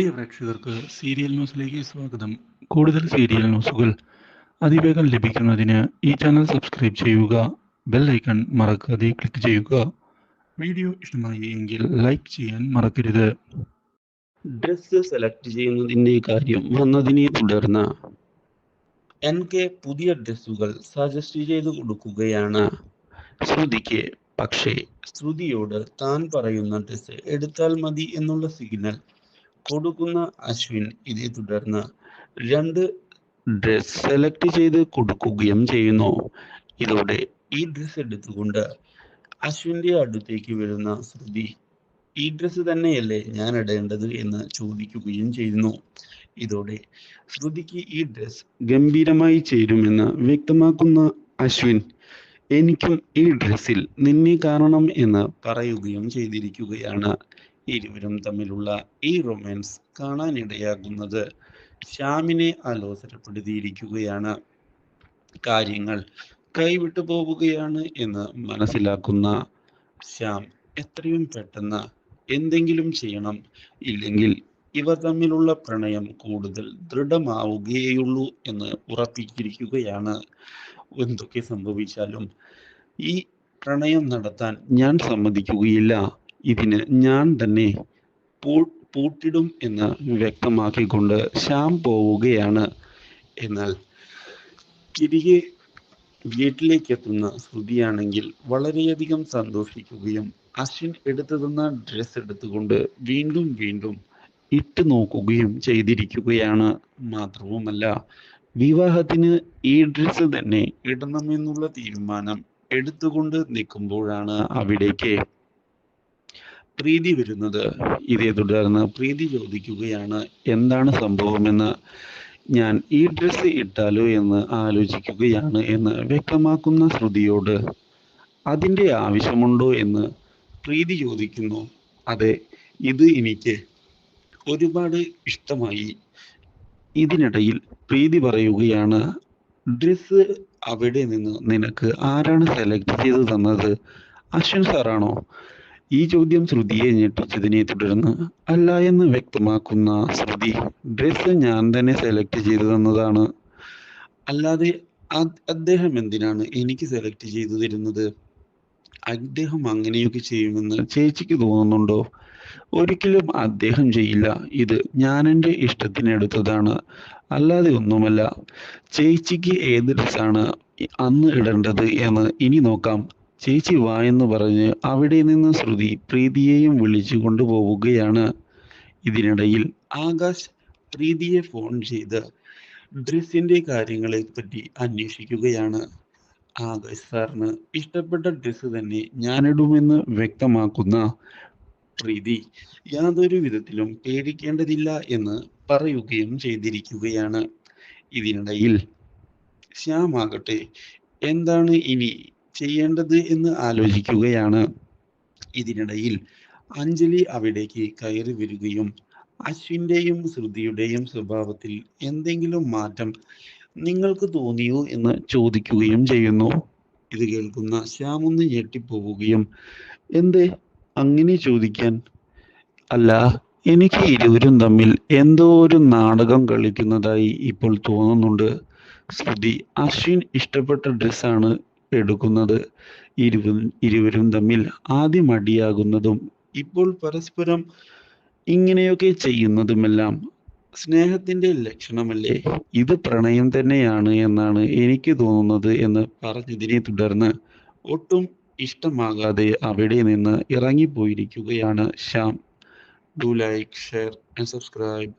പ്രിയ പ്രേക്ഷകർക്ക് സീരിയൽ ന്യൂസിലേക്ക് സ്വാഗതം. കൂടുതൽ സീരിയൽ ന്യൂസുകൾ അതിവേഗം ലഭിക്കുന്നതിന് ഈ ചാനൽ സബ്സ്ക്രൈബ് ചെയ്യുക ബെൽ ഐക്കൺ മറക്കാതെ ക്ലിക്ക് ചെയ്യുക. വീഡിയോ ഇഷ്ടമായി എങ്കിൽ ലൈക്ക് ചെയ്യാൻ മറക്കരുത്. ഡ്രസ്സ് സെലക്ട് ചെയ്യുന്നതിന്റെ കാര്യം വന്നതിനെ തുടർന്ന് എൻ കെ പുതിയ ഡ്രസ്സുകൾ സജസ്റ്റ് ചെയ്ത് കൊടുക്കുകയാണ്. ശ്രുതിക്ക് പക്ഷേ ശ്രുതിയോട് താൻ പറയുന്ന ഡ്രസ്സ് എടുത്താൽ മതി എന്നുള്ള സിഗ്നൽ കൊടുക്കുന്ന അശ്വിൻ ഇതേ തുടർന്ന് രണ്ട് ഡ്രസ് സെലക്ട് ചെയ്ത് കൊടുക്കുകയും ചെയ്യുന്നു. ഇതോടെ ഈ ഡ്രസ് എടുത്തുകൊണ്ട് അശ്വിന്റെ അടുത്തേക്ക് വരുന്ന ശ്രുതി ഈ ഡ്രസ് തന്നെയല്ലേ ഞാൻ ഇടേണ്ടത്? എന്ന് ചോദിക്കുകയും ചെയ്യുന്നു. ഇതോടെ ശ്രുതിക്ക് ഈ ഡ്രസ് ഗംഭീരമായി ചേരുമെന്ന് വ്യക്തമാക്കുന്ന അശ്വിൻ എനിക്കും ഈ ഡ്രസ്സിൽ നിന്നെ കാണണം എന്ന് പറയുകയും ചെയ്തിരിക്കുകയാണ്. ഇരുവരും തമ്മിലുള്ള ഈ റൊമാൻസ് കാണാനിടയാകുന്നത് ശ്യാമിനെ അലോസരപ്പെടുത്തിയിരിക്കുകയാണ്. കാര്യങ്ങൾ കൈവിട്ടു പോവുകയാണ് എന്ന് മനസ്സിലാക്കുന്ന ശ്യാം എത്രയും പെട്ടെന്ന് എന്തെങ്കിലും ചെയ്യണം. ഇല്ലെങ്കിൽ ഇവ തമ്മിലുള്ള പ്രണയം കൂടുതൽ ദൃഢമാവുകയുള്ളൂ എന്ന് ഉറപ്പിച്ചിരിക്കുകയാണ്. എന്തൊക്കെ സംഭവിച്ചാലും ഈ പ്രണയം നടത്താൻ ഞാൻ സമ്മതിക്കുകയില്ല. ഇതിന് ഞാൻ തന്നെ പൂട്ടിടും എന്ന് വ്യക്തമാക്കിക്കൊണ്ട് ശ്യാം പോവുകയാണ്. എന്നാൽ തിരികെ വീട്ടിലേക്ക് എത്തുന്ന ശ്രുതിയാണെങ്കിൽ വളരെയധികം സന്തോഷിക്കുകയും അശ്വിൻ എടുത്തു തന്ന ഡ്രസ് എടുത്തുകൊണ്ട് വീണ്ടും വീണ്ടും ഇട്ട് നോക്കുകയും ചെയ്തിരിക്കുകയാണ്. മാത്രവുമല്ല വിവാഹത്തിന് ഈ ഡ്രസ്സ് തന്നെ ഇടണമെന്നുള്ള തീരുമാനം എടുത്തുകൊണ്ട് നിൽക്കുമ്പോഴാണ് അവിടേക്ക് പ്രീതി വരുന്നത് ഇതേ തുടർന്ന് പ്രീതി ചോദിക്കുകയാണ്. എന്താണ് സംഭവമെന്ന് ഞാൻ ഈ ഡ്രസ്സ് ഇട്ടാലോ എന്ന് ആലോചിക്കുകയാണ് എന്ന് വ്യക്തമാക്കുന്ന ശ്രുതിയോട് അതിന്റെ ആവശ്യമുണ്ടോ എന്ന് പ്രീതി ചോദിക്കുന്നു. അതെ ഇത് എനിക്ക് ഒരുപാട് ഇഷ്ടമായി. ഇതിനിടയിൽ പ്രീതി പറയുകയാണ് ഡ്രസ്സ് അവിടെ നിന്ന് നിനക്ക് ആരാണ് സെലക്ട് ചെയ്ത് തന്നത്? അശ്വിൻ സാറാണോ ഈ ചോദ്യം ശ്രുതിയെ ഞെട്ടിച്ചതിനെ തുടർന്ന് അല്ല എന്ന് വ്യക്തമാക്കുന്ന ശ്രുതി ഡ്രസ്സ് ഞാൻ തന്നെ സെലക്ട് ചെയ്തു തന്നതാണ്. അല്ലാതെ അദ്ദേഹം എന്തിനാണ് എനിക്ക് സെലക്ട് ചെയ്തു തരുന്നത്? അദ്ദേഹം അങ്ങനെയൊക്കെ ചെയ്യുമെന്ന് ചേച്ചിക്ക് തോന്നുന്നുണ്ടോ? ഒരിക്കലും അദ്ദേഹം ചെയ്യില്ല. ഇത് ഞാൻ എന്റെ ഇഷ്ടത്തിന് എടുത്തതാണ്. അല്ലാതെ ഒന്നുമല്ല ചേച്ചിക്ക് ഏത് ഡ്രസ്സാണ് അന്ന് ഇടേണ്ടത് എന്ന് ഇനി നോക്കാം. ചേച്ചി വാ എന്ന് പറഞ്ഞ് അവിടെ നിന്ന് ശ്രുതി പ്രീതിയെയും വിളിച്ചു കൊണ്ടുപോവുകയാണ്. ഇതിനിടയിൽ ആകാശ് പ്രീതിയെ ഫോൺ ചെയ്ത് ഡ്രസ്സിന്റെ കാര്യങ്ങളെ പറ്റി അന്വേഷിക്കുകയാണ്. ആകാശ് സാറിന് ഇഷ്ടപ്പെട്ട ഡ്രസ്സ് തന്നെ ഞാനിടുമെന്ന് വ്യക്തമാക്കുന്ന പ്രീതി യാതൊരു വിധത്തിലും പേടിക്കേണ്ടതില്ല എന്ന് പറയുകയും ചെയ്തിരിക്കുകയാണ്. ഇതിനിടയിൽ ശ്യാമാകട്ടെ എന്താണ് ഇനി ചെയ്യേണ്ടത് എന്ന് ആലോചിക്കുകയാണ് ഇതിനിടയിൽ. അഞ്ജലി അവിടേക്ക് കയറി വരികയും അശ്വിന്റെയും ശ്രുതിയുടെയും സ്വഭാവത്തിൽ എന്തെങ്കിലും മാറ്റം നിങ്ങൾക്ക് തോന്നിയോ എന്ന് ചോദിക്കുകയും ചെയ്യുന്നു. ഇത് കേൾക്കുന്ന ശ്യാം ഒന്ന് ഞെട്ടിപ്പോവുകയും എന്തേ? അങ്ങനെ ചോദിക്കാൻ? അല്ല എനിക്ക് ഇരുവരും തമ്മിൽ എന്തോ ഒരു നാടകം കളിക്കുന്നതായി ഇപ്പോൾ തോന്നുന്നുണ്ട്. ശ്രുതി അശ്വിൻ ഇഷ്ടപ്പെട്ട ഡ്രസ്സാണ് എടുക്കുന്നത് ഇരുവരും ഇരുവരും തമ്മിൽ ആദ്യം അടിയാകുന്നതും ഇപ്പോൾ പരസ്പരം ഇങ്ങനെയൊക്കെ ചെയ്യുന്നതുമെല്ലാം സ്നേഹത്തിന്റെ ലക്ഷണമല്ലേ? ഇത് പ്രണയം തന്നെയാണ് എന്നാണ് എനിക്ക് തോന്നുന്നത് എന്ന് പറഞ്ഞതിനെ തുടർന്ന് ഒട്ടും ഇഷ്ടമാകാതെ അവിടെ നിന്ന് ഇറങ്ങിപ്പോയിരിക്കുകയാണ് Shyam. Do like share and subscribe